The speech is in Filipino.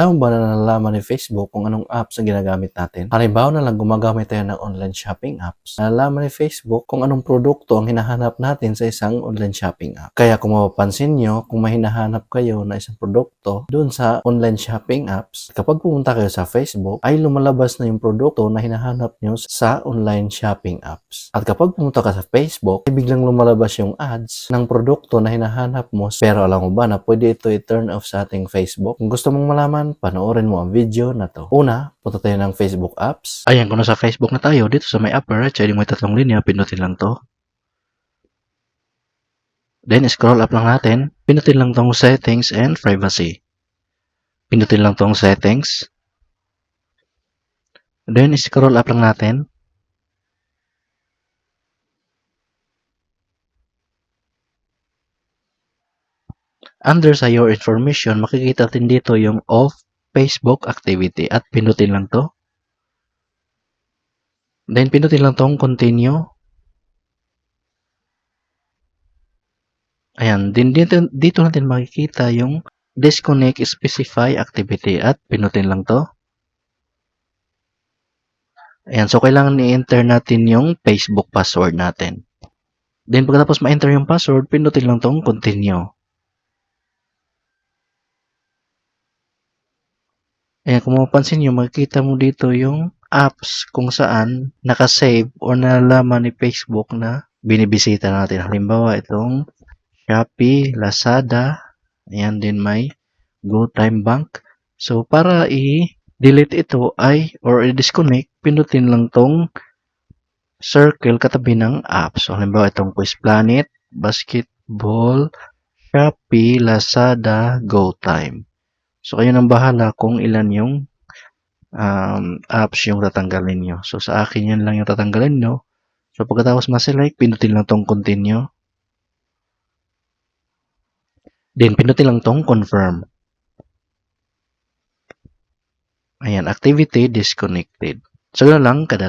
Alam mo ba na nalalaman ni Facebook kung anong apps ang ginagamit natin? Halimbawa na lang gumagamit tayo ng online shopping apps. Nalalaman ni Facebook kung anong produkto ang hinahanap natin sa isang online shopping app. Kaya kung mapapansin nyo, kung may kayo na isang produkto doon sa online shopping apps, kapag pumunta kayo sa Facebook, ay lumalabas na yung produkto na hinahanap nyo sa online shopping apps. At kapag pumunta ka sa Facebook, ay biglang lumalabas yung ads ng produkto na hinahanap mo. Pero alam mo ba na pwede ito i-turn off sa ating Facebook? Kung gusto mong malaman, panoorin mo ang video na to. Una, punta tayo ng Facebook apps. Ayan, kung nasa Facebook na tayo, dito sa may upper right yung may tatlong linya, pindutin lang to. Then, scroll up lang natin. Pindutin lang tong settings and privacy. Pindutin lang tong settings. Then, scroll up lang natin. Under sa your information, makikita natin dito yung off Facebook activity at pindutin lang to. Then, pindutin lang tong continue. Ayan, din dito, dito natin makikita yung disconnect specify activity at pinutin lang to. Ayan, so kailangan i-enter natin yung Facebook password natin. Then pagkatapos ma-enter yung password, pinutin lang tong continue. Ayan, kung mapapansin nyo, makikita mo dito yung apps kung saan nakasave or nalalaman ni Facebook na binibisita natin. Halimbawa, itong Shopee, Lazada, ayan din may GoTime Bank. So, para i-delete ito ay, or i-disconnect, pinutin lang tong circle katabi ng apps. So, halimbawa itong Quiz Planet, Basketball, Shopee, Lazada, GoTime. So, kayo nang bahala kung ilan yung um, apps yung tatanggalin nyo. So, sa akin yan lang yung tatanggalin nyo. So, pagkatapos ma-select, pinutin lang tong continue. Then, pinutin lang tong confirm. Ayan, activity disconnected. So, ganoon lang kadali.